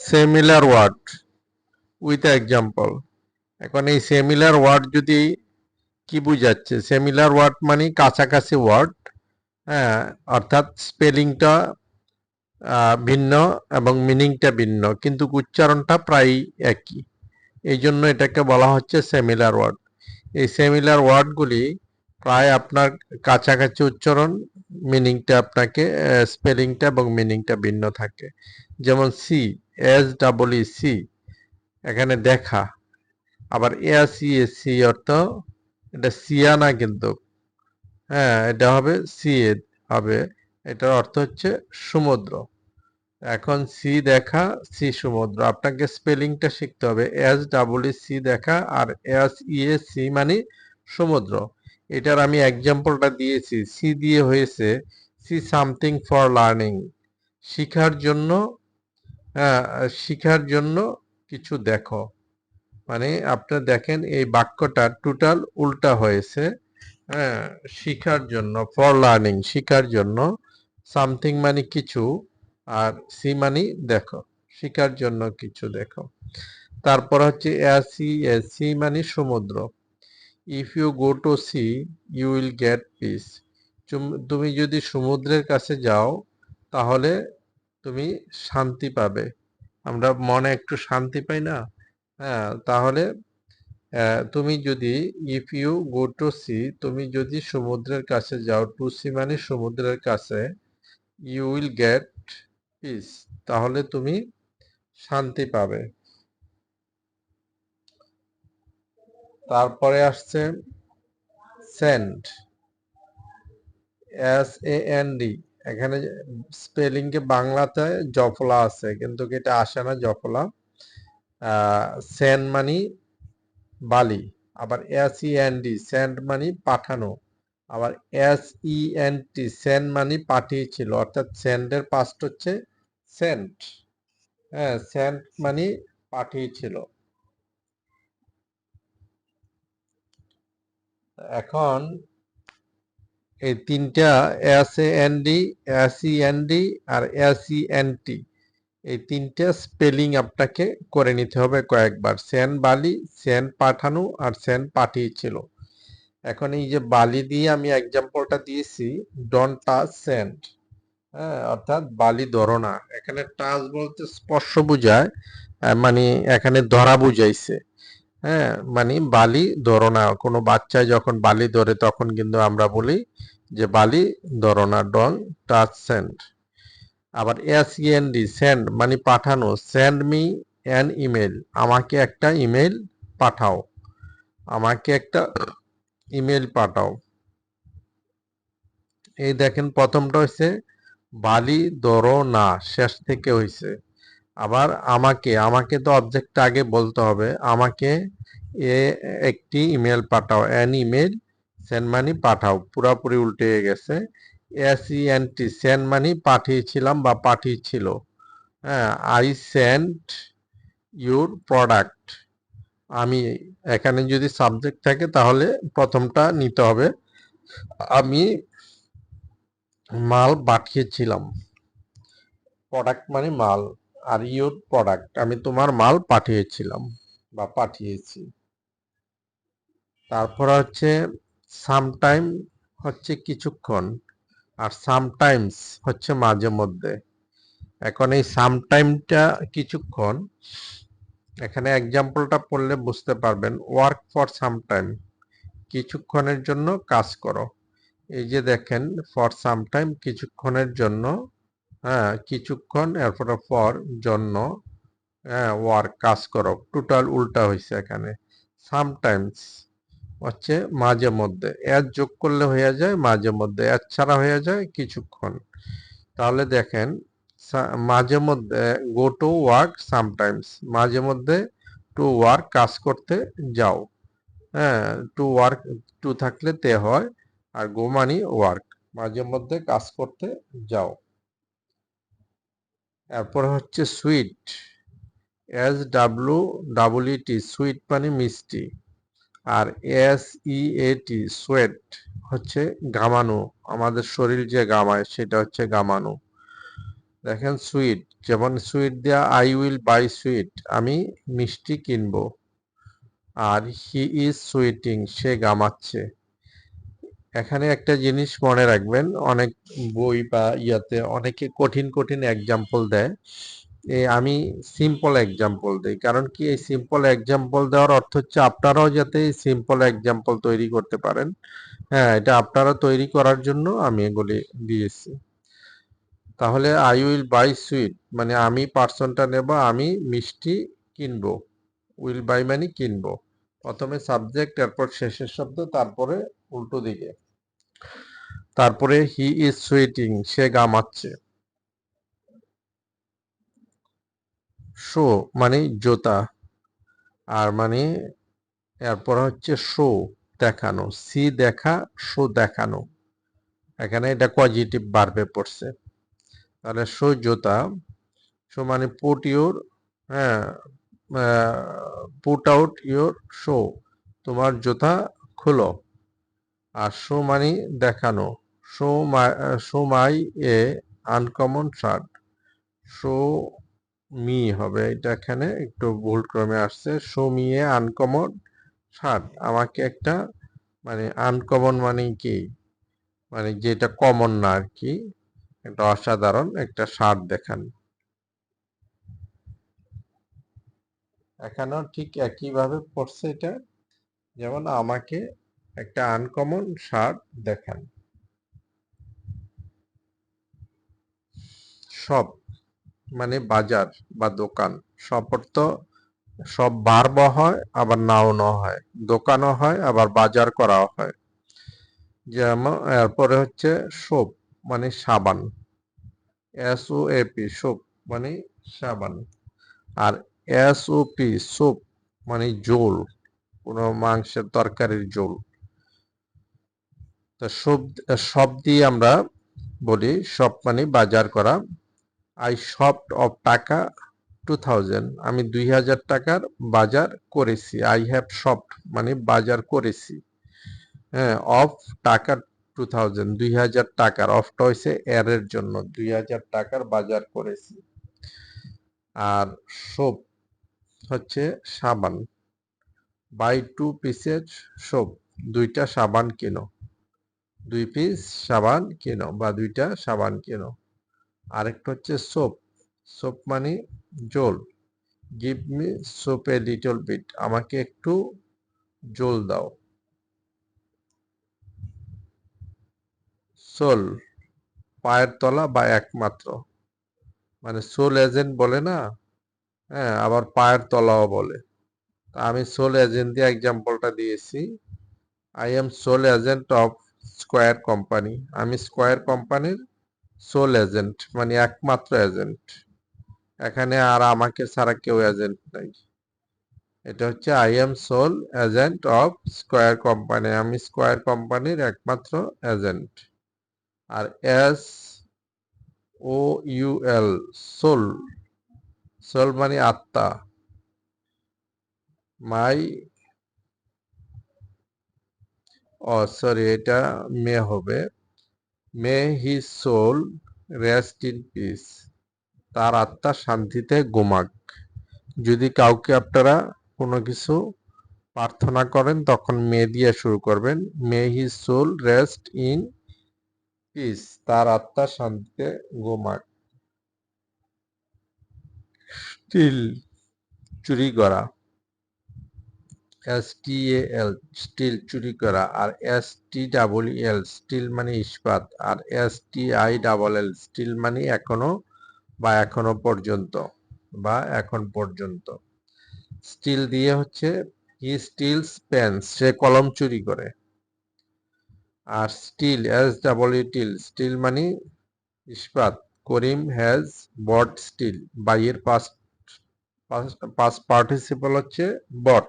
Similar word with example এখন এই similar word যদি কি বুঝাচ্ছে? সেমিলার ওয়ার্ড মানে কাছাকাছি ওয়ার্ড হ্যাঁ অর্থাৎ স্পেলিংটা ভিন্ন এবং মিনিংটা ভিন্ন, কিন্তু উচ্চারণটা প্রায় একই। এই জন্য এটাকে বলা হচ্ছে সেমিলার ওয়ার্ড এই সেমিলার ওয়ার্ডগুলি প্রায় আপনার কাছাকাছি উচ্চারণ মিনিংটা আপনাকে স্পেলিংটা এবং মিনিংটা ভিন্ন থাকে। যেমন সি এস ডাবল সি এখানে দেখা। আবার এস অর্থ এটা সিয়া না কিন্তু। হ্যাঁ এটা হবে সি হবে। এটার অর্থ হচ্ছে সমুদ্র। এখন সি দেখা সি সমুদ্র। আপনাকে স্পেলিংটা শিখতে হবে। এস ডাবল সি দেখা আর এস ই এস সি মানে সমুদ্র। এটার আমি এক্সাম্পলটা দিয়েছি। সি দিয়ে হয়েছে সি সামথিং ফর লার্নিং শিখার জন্য শিখার জন্য কিছু দেখো। মানে আপনার দেখেন এই বাক্যটা টোটাল উল্টা হয়েছে হ্যাঁ শিখার জন্য ফর লার্নিং শিখার জন্য সামথিং মানে কিছু আর সি মানে দেখো, শিখার জন্য কিছু দেখো। তারপর হচ্ছে সি সি মানে সমুদ্র। If you go to sea you will get peace তুমি যদি সমুদ্রের কাছে যাও, তাহলে তুমি শান্তি পাবে। আমরা মনে একটু শান্তি পাই না? হ্যাঁ তাহলে তুমি যদি if you go to sea তুমি যদি সমুদ্রের কাছে যাও টু সি মানে সমুদ্রের কাছে ইউ উইল গেট পিস তাহলে তুমি শান্তি পাবে। তারপরে আসছে sand S A N D এখানে স্পেলিং কে বাংলাতে জফলা আছে, কিন্তু এটা আসে না জফলা? সেন্ড মানি বালি, আবার S E N D send মানি পাঠানো, আবার S E N T sent মানি পাঠিয়েছিল, অর্থাৎ সেন্ডের পাস্ট হচ্ছে সেন্ট হ্যাঁ সেন্ট মানি পাঠিয়েছিল। এখন এই তিনটা S A N D S E N D R S E N T এই তিনটা স্পেলিং আপনাকে করে নিতে হবে কয়েকবার। সেন বালি সেন পাঠানো আর সেন পাঠিয়েছিল। এখন এই যে বালি দিয়ে আমি এক্সাম্পলটা দিয়েছি ডন টাচ সেন্ড হ্যাঁ অর্থাৎ বালি ধরো না। এখানে টাচ বলতে স্পর্শ বুঝায় মানে এখানে ধরা বুঝাইছে। হ্যাঁ মানে বালি ধরো না। কোনো বাচ্চা যখন বালি ধরে, তখন কিন্তু আমরা বলি যে বালি ধরো না ডন টাচ সেন্ড আবার এস ডি সেন্ড মানে পাঠানো। সেন্ড মি অ্যান ইমেল আমাকে একটা ইমেল পাঠাও। আমাকে একটা ইমেল পাঠাও। এই দেখেন, প্রথমটা হচ্ছে বালি ধরো না, শেষ থেকে হয়েছে আবার আমাকে আমাকে তো অবজেক্ট আগে বলতে হবে। আমাকে এ, একটি ইমেল পাঠাও অ্যান ইমেল সেন্ড মানি পাঠাও। পুরাপুরি উল্টে গেছে। S E N T sent মানি পাঠিয়েছিলাম বা পাঠিয়েছিল। হ্যাঁ আই সেন্ট ইউর প্রোডাক্ট আমি, এখানে যদি সাবজেক্ট থাকে তাহলে প্রথমটা নিতে হবে। আমি মাল পাঠিয়েছিলাম। প্রোডাক্ট মানে মাল। আর ইউর প্রোডাক্ট আমি তোমার মাল পাঠিয়েছিলাম বা পাঠিয়েছি। তারপর হচ্ছে সামটাইম হচ্ছে কিছুক্ষণ আর সামটাইমস হচ্ছে মাঝে মধ্যে। এখন এই সামটাইমটা কিছুক্ষণ, এখানে এক্সাম্পলটা পড়লে বুঝতে পারবেন ওয়ার্ক ফর সামটাইম কিছুক্ষণের জন্য কাজ করো। এই যে দেখেন ফর সামটাইম কিছুক্ষণের জন্য হ্যাঁ কিছুক্ষণ, এরপর ফর জন্য হ্যাঁ ওয়ার্ক কাজ করো। টোটাল উল্টা হয়েছে এখানে। সামটাইমস হচ্ছে মাঝে মধ্যে। এর যোগ করলে হয়ে যায়, মাঝে মধ্যে এর ছাড়া হয়ে যায়, কিছুক্ষণ। তাহলে দেখেন মাঝে মধ্যে গো টু ওয়ার্ক সামটাইমস মাঝে মধ্যে টু ওয়ার্ক কাজ করতে যাও। হ্যাঁ টু ওয়ার্ক টু থাকলে তে হয়, আর গো মানি ওয়ার্ক মাঝে মধ্যে কাজ করতে যাও। এরপর হচ্ছে sweet, S W double T, sweet মানে মিষ্টি, আর এস ই এ টি, সোয়েট হচ্ছে ঘামানো আমাদের শরীর যে গামায় সেটা হচ্ছে ঘামানো দেখেন সুইট, যেমন সুইট দেয়া, আই উইল বাই সুইট আমি মিষ্টি কিনবো। আর হি ইজ সুইটিং, সে গামাচ্ছে। এখানে একটা জিনিস মনে রাখবেন, অনেক বই বা ইয়াতে অনেকে কঠিন কঠিন এক্সাম্পল দেয়। আমি সিম্পল এক্সাম্পল দিই, কারণ কি এই সিম্পল এক্সাম্পল দেওয়ার অর্থ হচ্ছে আপনারাও যাতে সিম্পল এক্সাম্পল তৈরি করতে পারেন। হ্যাঁ এটা আপনারা তৈরি করার জন্য আমি এগুলি দিয়েছি। তাহলে আই উইল বাই সুইট মানে আমি পার্সনটা নেব, আমি মিষ্টি কিনবো। উইল বাই মানে কিনবো। প্রথমে সাবজেক্ট তারপর শেষের শব্দ, তারপরে উল্টো দিকে। তারপরে হি ইজ সুইটিং সে গামাচ্ছে শো মানে জোতা, আর মানে এরপর হচ্ছে শো দেখানো। সি দেখা শো দেখানো। এখানে এটা পজিটিভ বার্বে পড়ছে। তাহলে শো জোতা শো মানে পুট ইউর হ্যাঁ পুট আউট ইউর শো তোমার জুতা খুলো। আর শো মানে দেখানো। Show my show my a uncommon shirt show me হবে। এটা এখানে একটু ভুল ক্রমে আসছে। Show me a uncommon shirt আমাকে একটা মানে আনকমন মানে কি? মানে যেটা কমন না আর কি। একটা অসাধারণ একটা শার্ট দেখান। এখানেও ঠিক একইভাবে পড়ছে এটা। যেমন আমাকে একটা আনকমন শার্ট দেখান। সব মানে বাজার বা দোকান, সব তো সব বারব হয়, আবার নাও ন হয়। দোকানও হয়, আবার বাজার করাও হয়। যেমন, এরপরে হচ্ছে সোপ মানে সাবান। এস ও এপি সোপ মানে সাবান। আর এস ও পি সোপ মানে জোল, কোনো মাংসের তরকারির জোল। তো সব সব দিয়ে আমরা বলি, সব মানে বাজার করা। আই শপ অফ টাকা টু থাউজেন্ড আমি দুই হাজার টাকার বাজার করেছি। আই হ্যাভ শপ মানে বাজার করেছি। হ্যাঁ অফ টাকা টু থাউজেন্ড দুই হাজার টাকার। অফটা হয়েছে এর জন্য। দুই হাজার টাকার বাজার করেছি। আর সোপ হচ্ছে সাবান। বাই টু পিসের সোপ, দুইটা সাবান কেনো। দুই পিস সাবান কেনো বা দুইটা সাবান কেনো। আরেকটা হচ্ছে সোপ সোপ মানে জল। Give me soap a little bit আমাকে একটু জল দাও। সোল, পায়ের তলা বা একমাত্র। মানে সোল এজেন্ট বলে না? হ্যাঁ আবার পায়ের তলাও বলে। আমি সোল এজেন্ট দিয়ে এক্সাম্পলটা দিয়েছি। I am sole agent of square company আমি স্কোয়ার কোম্পানির সোল এজেন্ট মানে একমাত্র এজেন্ট এখানে আর আমাকে ছাড়া কেউ এজেন্ট নাই। এটা হচ্ছে I am sole agent of square company আমি স্কোয়ার কোম্পানির একমাত্র এজেন্ট আর S O U L soul soul মানে আত্মা। মাই ও, সরি, এটা মে হবে। May he soul, rest in peace. তার আত্মা শান্তিতে ঘুমাক। যদি কাউকে আপনারা কোনো কিছু প্রার্থনা করেন, তখন মে দিয়ে শুরু করবেন। May he soul, rest in peace. তার আত্মা শান্তিতে ঘুমাক। স্টিল চুরি করা। এস টি এল, স্টিল চুরি করা। আর S T double L, steel মানে ইস্পাত। আর S T I double L, still মানে এখনও বা এখনও পর্যন্ত, বা এখন পর্যন্ত। স্টিল দিয়ে হচ্ছে হি স্টিলস পেন সে কলম চুরি করে। আর স্টিল, এস ডাবল টিল স্টিল মানে ইস্পাত। করিম হ্যাজ বট স্টিল, বাইয়ের পাস পাস পার্টিসিপল হচ্ছে বট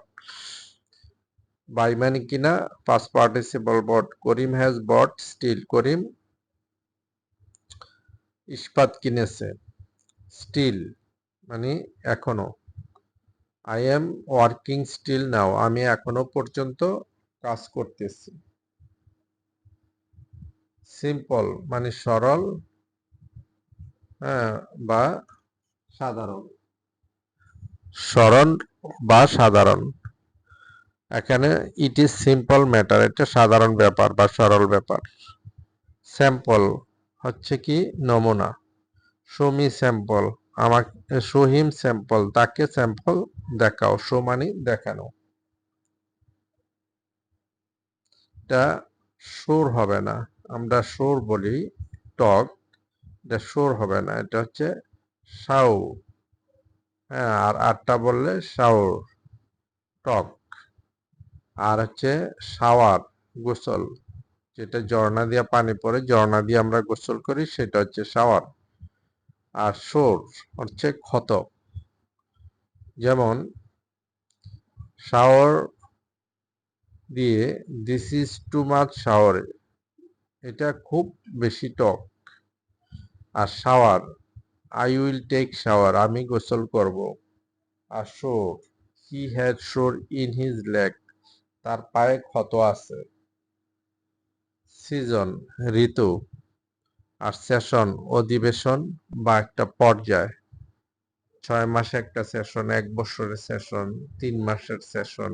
বাই মানে কিনা past participle bought Karim has bought steel Karim ইস্পাত কিনেছে। স্টিল মানে এখনও। I am working still now আমি এখনও পর্যন্ত কাজ করতেছি। সিম্পল মানে সরল হ্যাঁ বা সাধারণ। স্মরণ বা সাধারণ। এখানে ইট ইজ সিম্পল ম্যাটার এটা সাধারণ ব্যাপার বা সরল ব্যাপার। স্যাম্পল হচ্ছে কি? নমুনা। সমি স্যাম্পল আমাকে, সহিম স্যাম্পল তাকে স্যাম্পল দেখাও শো মানে দেখানো। এটা সুর হবে না, আমরা সুর বলি টক, এটা সুর হবে না, এটা হচ্ছে সাউ। হ্যাঁ আর আটটা বললে সাউর টক। আর হচ্ছে শাওয়ার, গোসল। যেটা ঝর্ণা দিয়ে পানি পড়ে, ঝর্ণা দিয়ে আমরা গোসল করি, সেটা হচ্ছে শাওয়ার। আর সোর হচ্ছে ক্ষত যেমন, শাওয়ার দিয়ে this is too much sour এটা খুব বেশি টক। আর shower I will take shower আমি গোসল করব। আর sore he had sore in his leg তার পায়ে ক্ষত আছে। সিজন, ঋতু, আর সেশন অধিবেশন বা একটা পর্যায়। ছয় মাসে একটা সেশন এক বছরের সেশন তিন মাসের সেশন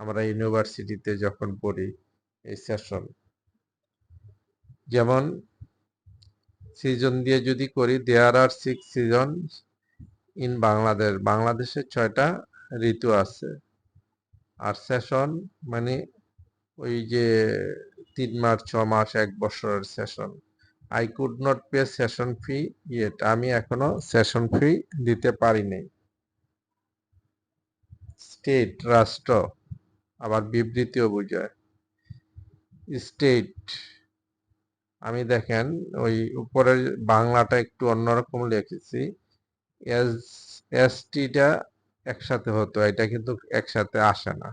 আমরা ইউনিভার্সিটিতে যখন পড়ি, এই সেশন যেমন সিজন দিয়ে যদি করি there are six season in Bangladesh বাংলাদেশে ছয়টা ঋতু আছে। আর সেশন মানে ওই যে তিন মাস, ছ মাস, এক বছরের session I could not pay session fee yet আমি এখনও সেশন ফি দিতে পারিনি স্টেট রাষ্ট্র, আবার বিবৃতিও বোঝায়। স্টেট আমি দেখেন, ওই উপরের বাংলাটা একটু অন্যরকম লিখেছি। এস এস টিটা একসাথে হতো, এটা কিন্তু একসাথে আসে না।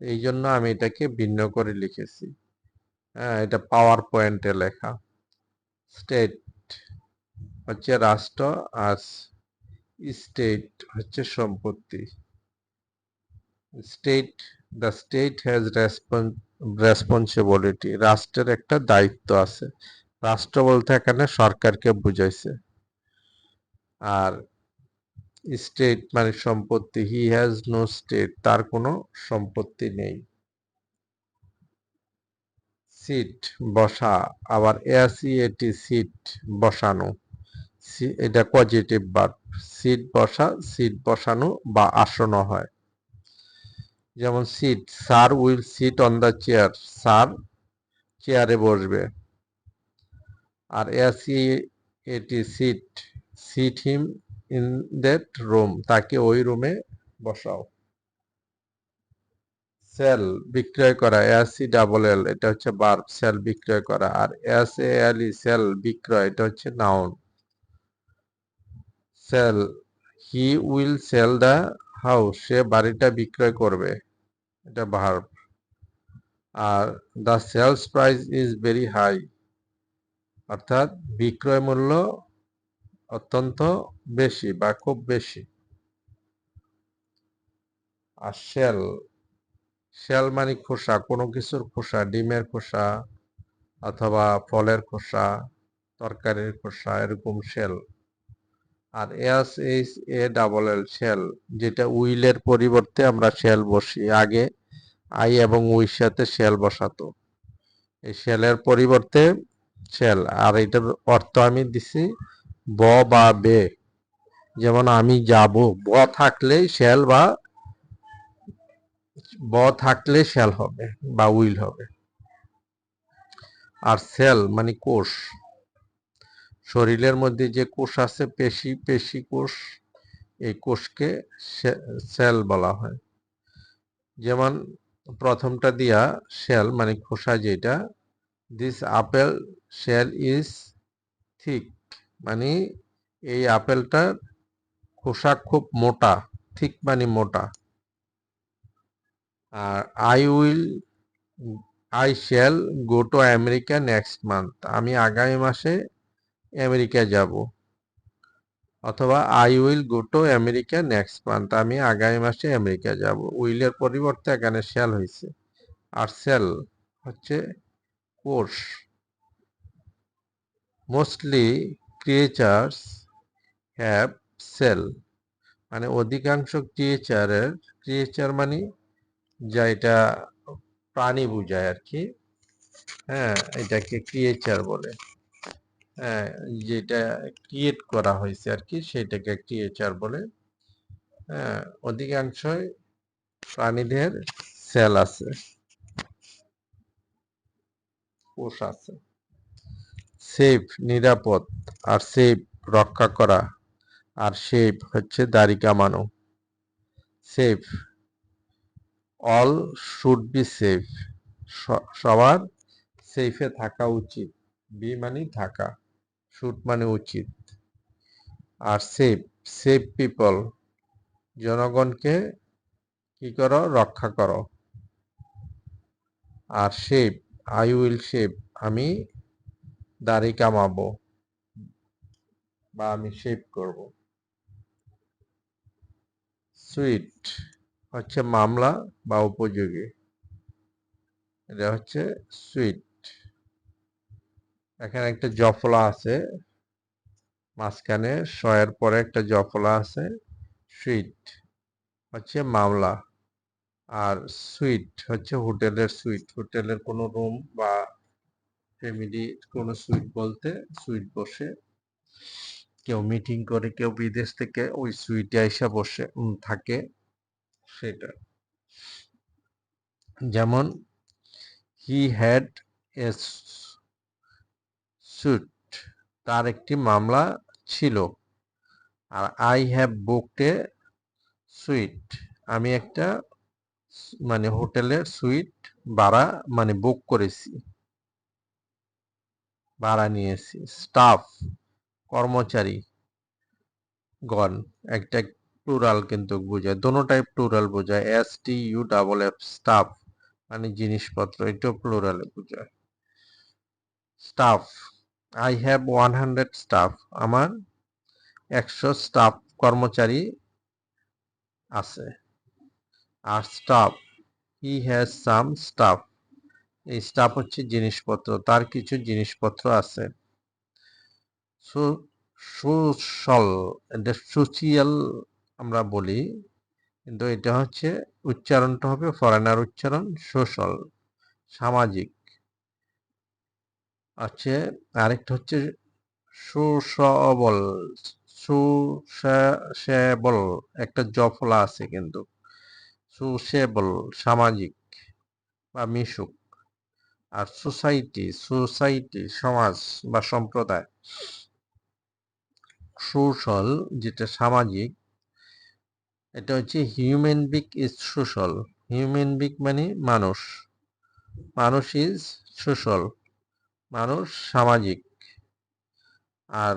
এই জন্য আমি এটাকে ভিন্ন করে লিখেছি। হ্যাঁ এটা পাওয়ার পয়েন্টে লেখা। স্টেট হচ্ছে রাষ্ট্র, আর স্টেট হচ্ছে সম্পত্তি। State, the state has responsibility রাষ্ট্রের একটা দায়িত্ব আছে। রাষ্ট্র বলতে এখানে সরকারকে বুঝাইছে। আর স্টেট মানে সম্পত্তি হি হ্যাজ নো স্টেট তার কোনো সম্পত্তি নেই। সিট বসা, আবার S E A T seat বসানো। সি- এটা পজিটিভ বার্ব সিট বসা সিট বসানো বা আসনো হয়। যেমন sit sir will sit on the chair sir চেয়ারে বসবে। আর S E A T seat seat him in that room তাকে ওই রুমে বসাও। সেল বিক্রয় করা এস ডাবল এল এটা হচ্ছে বার্ব সেল বিক্রয় করা। আর S A L E sell বিক্রয়, এটা হচ্ছে noun sell he will sell the house সে বাড়িটা বিক্রয় করবে। এটা verb R the sales price is very high অর্থাৎ বিক্রয় মূল্য অত্যন্ত বেশি বা খুব বেশি। আর শেল শেল মানে খোসা, কোনো কিছুর খোসা, ডিমের খোসা অথবা ফলের খোসা, তরকারির খোসা, এরকম shell R S H A double L shell যেটা উইলের পরিবর্তে আমরা শেল বসি, আগে আই এবং উইর সাথে শেল বসাতো। এই শেলের পরিবর্তে শেল আর এটার অর্থ আমি দিছি ব বা বে। যেমন আমি যাব, ব থাকলেই শেল বা ব থাকলে শেল হবে বা উইল হবে। আর সেল মানে কোষ। শরীরের মধ্যে যে কোষ আছে, পেশি পেশি কোষ, এই কোষকে সেল বলা হয়। যেমন প্রথমটা দিয়া শেল মানে খোসা যেটা this apple shell is thick মানে এই আপেলটার খোসা খুব মোটা থিক মানে মোটা। আর I will I shall go to America next month আমি আগামী মাসে আমেরিকা যাব। অথবা I will go to America next month আমি আগামী মাসে আমেরিকা যাব। উইলের পরিবর্তে এখানে শ্যাল হয়েছে আর সেল হচ্ছে course mostly creatures have cell মানে অধিকাংশ ক্রিয়েচারের ক্রিয়েচার মানে যা এটা প্রাণী বোঝায় আর কি হ্যাঁ এটাকে ক্রিয়েচার বলে। যেটা ক্রিয়েট করা হয়েছে আর কি সেটাকে ক্রিয়েচার বলে। হ্যাঁ অধিকাংশই প্রাণীদের সেল আছে। কোষ আছে। সেফ নিরাপদ আর সেফ রক্ষা করা। আর সেফ হচ্ছে দাড়ি কামানো। Safe all should be safe সবার সেফে থাকা উচিত। বি মানে থাকা। শুড মানে উচিত। আর সেফ সেফ পিপল জনগণকে কি করো? রক্ষা করো। আর শেপ আই উইল শেপ আমি দাড়ি কামাবো বা আমি শেপ করব। সুইট হচ্ছে মামলা বা উপযোগী। এটা হচ্ছে সুইট এখানে একটা জফলা আছে। মাঝখানে শয়ের পরে একটা জফলা আছে। সুইট হচ্ছে মামলা আর সুইট হচ্ছে হোটেলের সুইট। হোটেলের কোনো রুম বা ফ্যামিলি কোনো সুইট বলতে সুইট বসে। কেউ মিটিং করে, কেউ বিদেশ থেকে ওই সুইটে এসে বসে থাকে সেটা। যেমন, হি হ্যাড এ সুট তার একটি মামলা ছিল। আর I have booked a suite আমি একটা মানে হোটেলের সুইট ভাড়া মানে বুক করেছি। ভাড়া নিয়েছি। স্টাফ কর্মচারী গণ। একটা প্লুরাল কিন্তু বোঝায়। দোনো টাইপ প্লুরাল বোঝায়। S T U double F stuff মানে জিনিসপত্র। এটাও প্লুরালে বোঝায়। Stuff I have one hundred stuff আমার একশো স্টাফ কর্মচারী আছে। আর staff he has some stuff এই স্টাফ হচ্ছে জিনিসপত্র, তার কিছু জিনিসপত্র আছে। সুশল, এটা আমরা বলি, কিন্তু এটা হচ্ছে উচ্চারণটা হবে ফরেনার উচ্চারণ সোশ্যাল সামাজিক। আছে। আরেকটা হচ্ছে সুসবল, সুসেবল, একটা জফলা আছে কিন্তু। সুসেবল, সামাজিক বা মিশুক। আর সোসাইটি সোসাইটি, সমাজ বা সম্প্রদায়। সোশ্যাল যেটা সামাজিক, এটা হচ্ছে হিউম্যান বিক ইজ সোশ্যাল হিউম্যান বিক মানে মানুষ। মানুষ ইজ সোশ্যাল মানুষ সামাজিক। আর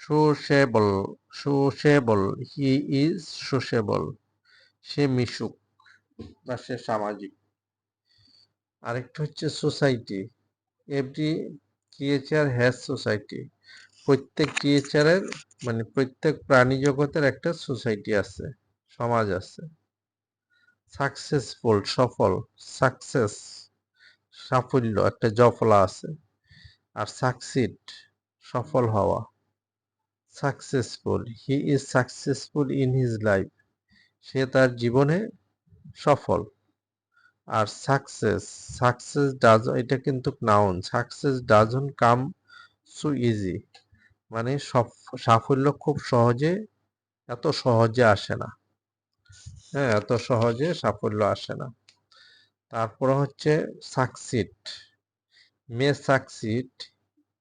সোশেবল সোশেবল হি ইজ সোশেবল সে মিশুক বা সে সামাজিক। আরেকটা হচ্ছে society every creature has society প্রত্যেক ক্রিয়েচারের মানে প্রত্যেক প্রাণী জগতের একটা সোসাইটি আছে, সমাজ আছে। সাকসেসফুল সফল সাকসেস সাফল্য, একটা জফলা আছে। আর সাকসিড সফল হওয়া। Successful he is successful in his life সে তার জীবনে সফল। আর সাকসেস সাকসেস ডাজ এটা কিন্তু noun success doesn't come so easy মানে সফ- সাফল্য খুব সহজে, এত সহজে আসে না। হ্যাঁ এত সহজে সাফল্য আসে না। তারপরে হচ্ছে succeed may succeed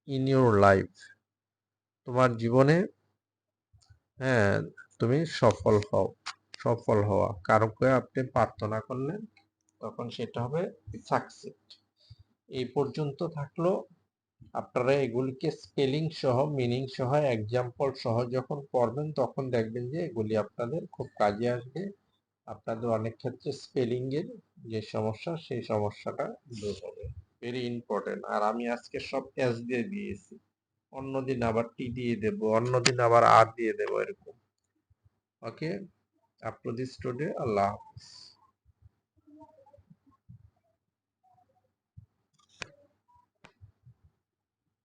in your life তোমার জীবনে হ্যাঁ তুমি সফল হও, সফল হওয়া। কারোকে আপনি প্রার্থনা করলেন, তখন সেটা হবে সাকসিড এই পর্যন্ত থাকল আপনারা এগুলিকে স্পেলিং সহ মিনিং সহ এক্সাম্পল সহ যখন পড়বেন তখন দেখবেন যে এগুলি আপনাদের খুব কাজে আসবে। আপনাদের অনেক ক্ষেত্রে স্পেলিংয়ের যে সমস্যা, সেই সমস্যাটা দূর হবে। ভেরি ইম্পর্টেন্ট আর আমি আজকে সব এস দিয়ে দিয়েছি। অন্যদিন আবার টি দিয়ে দেব, অন্যদিন আবার আর দিয়ে দেব এরকম। Okay up to this today Allah Hafiz.